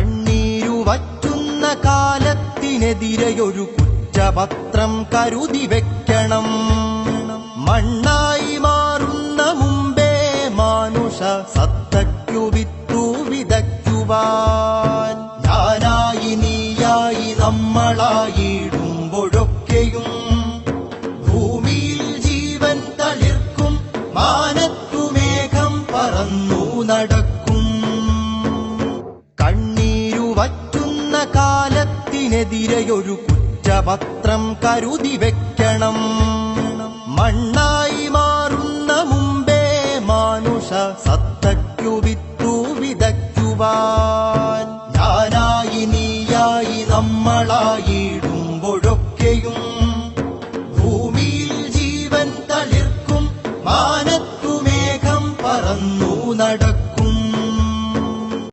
കണ്ണീരു വറ്റുന്ന കാലത്തിനെതിരെയൊരു കുറ്റപത്രം കരുതി വെക്കണം. മണ്ണായി മാറുന്ന മുമ്പേ മാനുഷ സത്തയ്ക്കു വിത്തു വിതയ്ക്കുവാൻ. ഞാനായി നീയായി നമ്മളായിടുമ്പോഴൊക്കെയും ഭൂമിയിൽ ജീവൻ തളിർക്കും മാനത്തു മേഘം പറന്നു നടക്കും. വരുന്ന കാലത്തിനെതിരെയൊരു കുറ്റപത്രം കരുതി വെക്കണം. മണ്ണായി മാറുന്ന മുമ്പേ മാനുഷ സത്തയ്ക്കു വിത്തു വിതയ്ക്കുവാൻ. ഞാനായി നീയായി നമ്മളായിടുമ്പോഴൊക്കെയും ഭൂമിയിൽ ജീവൻ തളിർക്കും മാനത്തുമേഘം പറന്നു നടക്കും.